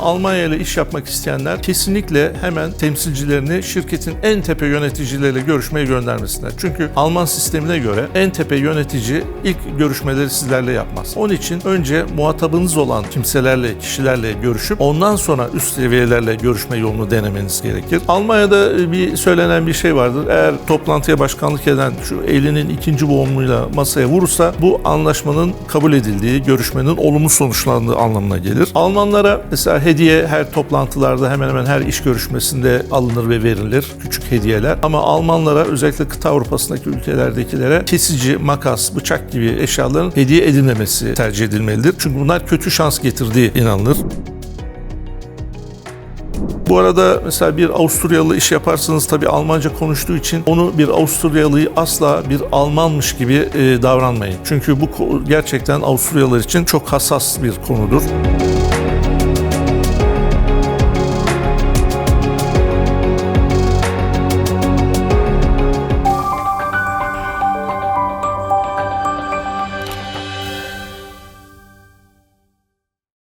Almanya ile iş yapmak isteyenler kesinlikle hemen temsilcilerini şirketin en tepe yöneticileriyle görüşmeye göndermesinler. Çünkü Alman sistemine göre en tepe yönetici ilk görüşmeleri sizlerle yapmaz. Onun için önce muhatabınız olan kimselerle, kişilerle görüşüp ondan sonra üst seviyelerle görüşme yolunu denemeniz gerekir. Almanya'da bir söylenen bir şey vardır. Eğer toplantıya başkanlık eden şu elinin ikinci boğumuyla masaya vurursa bu anlaşmanın kabul edildiği, görüşmenin olumlu sonuçlandığı anlamına gelir. Almanlara mesela hediye her toplantılarda hemen hemen her iş görüşmesinde alınır ve verilir. Küçük hediyeler. Ama Almanlara özellikle kıta Avrupa'sındaki ülkelerdekilere kesici, makas, bıçak gibi eşyaların hediye edilmemesi tercih edilmelidir. Çünkü bunlar kötü şans getirdiği inanılır. Bu arada mesela bir Avusturyalı iş yaparsanız tabii Almanca konuştuğu için onu bir Avusturyalıyı asla bir Almanmış gibi e, davranmayın. Çünkü bu gerçekten Avusturyalılar için çok hassas bir konudur.